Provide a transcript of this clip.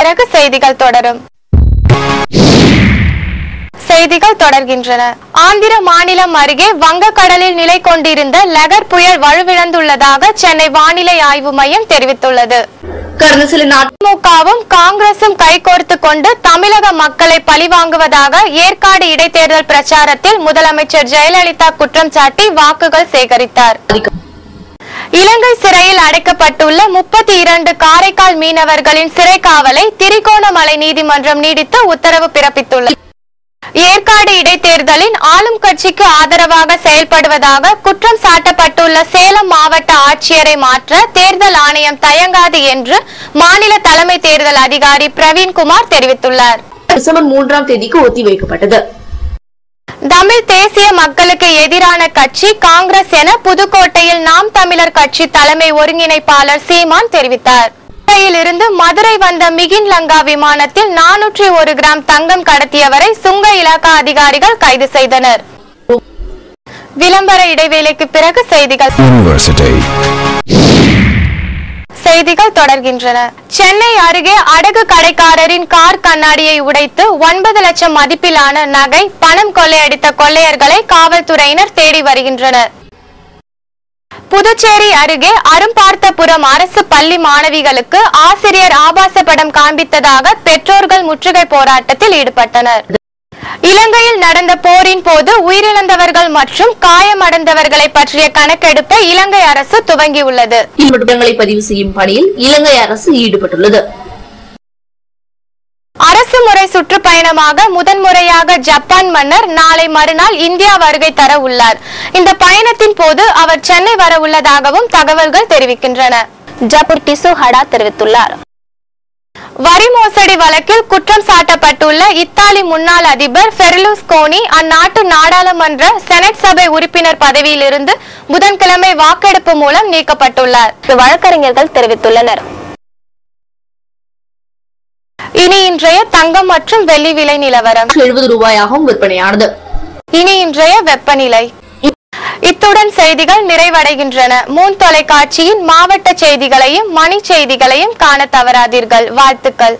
பிறகு செய்திகள் தொடரும். செய்திகள் தொடர்கின்றன. ஆந்திர மாநிலம் அருகே வங்கக்கடலில் நிலை கொண்டிருந்த லெகர் புயல் வலுவிழந்துள்ளதாக சென்னை வானிலை ஆய்வு மையம் தெரிவித்துள்ளது. கடந்த சில நாட்கள் திமுகவும் காங்கிரசும் கைகோர்த்து கொண்டு தமிழக மக்களை பழிவாங்குவதாக ஏற்காடு இடைத்தேர்தல் பிரச்சாரத்தில் முதலமைச்சர் ஜெயலலிதா குற்றம் சாட்டி வாக்குகள் சேகரித்தார். இலங்கை சிறையில் அடைக்கப்பட்டுள்ள முப்பத்தி இரண்டு காரைக்கால் மீனவர்களின் சிறை காவலை திரிகோணமலை நீதிமன்றம் நீடித்து உத்தரவு பிறப்பித்துள்ளது. ஏற்காடு இடைத்தேர்தலின் ஆளும் கட்சிக்கு ஆதரவாக செயல்படுவதாக குற்றம் சாட்டப்பட்டுள்ள சேலம் மாவட்ட ஆட்சியரை மாற்ற தேர்தல் ஆணையம் தயங்காது என்று மாநில தலைமை தேர்தல் அதிகாரி பிரவீன்குமார் தெரிவித்துள்ளார். டிசம்பர் மூன்றாம் தேதிக்கு ஒத்திவைக்கப்பட்டது. தமிழ் தேசிய மக்களுக்கு எதிரான கட்சி காங்கிரஸ் என புதுக்கோட்டையில் நாம் தமிழர் கட்சி தலைமை ஒருங்கிணைப்பாளர் சீமான் தெரிவித்தார். இருந்து மதுரை வந்த மிகின் லங்கா விமானத்தில் நானூற்றி ஒரு கிராம் தங்கம் கடத்தியவரை சுங்க இலாக்கா அதிகாரிகள் கைது செய்தனர். விளம்பர இடைவேளைக்கு பிறகு செய்திகள். செய்திகள் தொடர்கின்றன. சென்னை அருகே அடகு கடைக்காரரின் கார் கண்ணாடியை உடைத்து ஒன்பது லட்சம் மதிப்பிலான நகை பணம் கொள்ளையடித்த கொள்ளையர்களை காவல்துறையினர் தேடி வருகின்றனர். புதுச்சேரி அருகே அரும்பார்த்தபுரம் அரசு பள்ளி மாணவிகளுக்கு ஆசிரியர் ஆபாச படம் காண்பித்ததாக பெற்றோர்கள் முற்றுகை போராட்டத்தில் ஈடுபட்டனர். இலங்கையில் நடந்த போரின் போது உயிரிழந்தவர்கள் மற்றும் காயமடைந்தவர்களை பற்றிய கணக்கெடுப்பை இலங்கை அரசு துவங்கியுள்ளது. இடங்களை பதிவு செய்யும் பணியில் இலங்கை அரசு ஈடுபட்டுள்ளது. அரசு முறை சுற்றுப்பயணமாக முதன்முறையாக ஜப்பான் மன்னர் நாளை மறுநாள் இந்தியா வருகை தர உள்ளார். இந்த பயணத்தின் போது அவர் சென்னை வர உள்ளதாகவும் தகவல்கள் தெரிவிக்கின்றன. ஜாபூர் டிசு ஹடா தெரிவித்துள்ளார். வரி மோசடி வழக்கில் குற்றம் சாட்டப்பட்டுள்ள இத்தாலி முன்னாள் அதிபர் ஃபெர்லுஸ் கோனி அந்நாட்டு நாடாளுமன்ற செனட் சபை உறுப்பினர் பதவியிலிருந்து புதன்கிழமை வாக்கெடுப்பு மூலம் நீக்கப்பட்டுள்ளார். வழக்கறிஞர்கள் தெரிவித்துள்ளனர். இனி இன்றைய தங்கம் மற்றும் வெள்ளி விலை நிலவரம். எழுபது ரூபாயாகவும் விற்பனையானது. இனி இன்றைய வெப்பநிலை. இத்துடன் செய்திகள் நிறைவடைகின்றன. மூன் தொலைக்காட்சியின் மாவட்ட செய்திகளையும் மணி செய்திகளையும் காண தவறாதீர்கள். வாழ்த்துக்கள்.